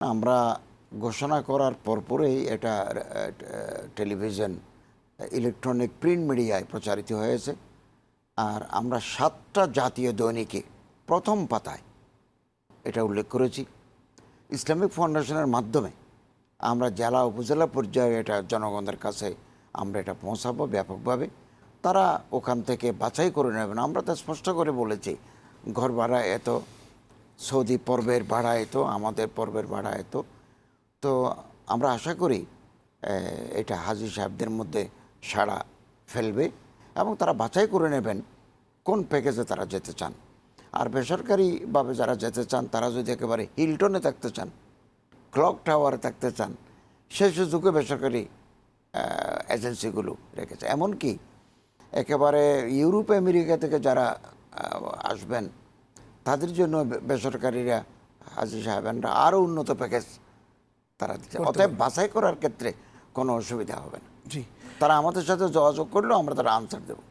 আমরা ঘোষণা করার পরপরেই এটা টেলিভিশন, ইলেকট্রনিক প্রিন্ট মিডিয়ায় প্রচারিত হয়েছে। আর আমরা সাতটা জাতীয় দৈনিকে প্রথম পাতায় এটা উল্লেখ করেছি। ইসলামিক ফাউন্ডেশনের মাধ্যমে আমরা জেলা, উপজেলা পর্যায়ে এটা জনগণের কাছে আমরা এটা পৌঁছাবো ব্যাপকভাবে। তারা ওখান থেকে বাছাই করে নেবেন। আমরা তো স্পষ্ট করে বলেছি ঘর ভাড়া এত সৌদি পর্বের ভাড়া এত আমাদের পর্বের ভাড়া এত তো আমরা আশা করি এটা হাজি সাহেবদের মধ্যে সাড়া ফেলবে এবং তারা বাছাই করে নেবেন কোন প্যাকেজে তারা যেতে চান। আর বেসরকারিভাবে যারা যেতে চান, তারা যদি একেবারে হিলটনে থাকতে চান ক্লক টাওয়ারে থাকতে চান সেই সুযোগে বেসরকারি এজেন্সিগুলো রেখেছে এমনকি একেবারে ইউরোপ আমেরিকা থেকে যারা আসবেন তাদের জন্য বেসরকারিরা হাজি সাহেবানরা আরও উন্নত প্যাকেজ তারা দিচ্ছে। অতএব বাছাই করার ক্ষেত্রে কোনো অসুবিধা হবে না। জি। তারা আমাদের সাথে যোগাযোগ করলেও আমরা তারা আনসার দেবো।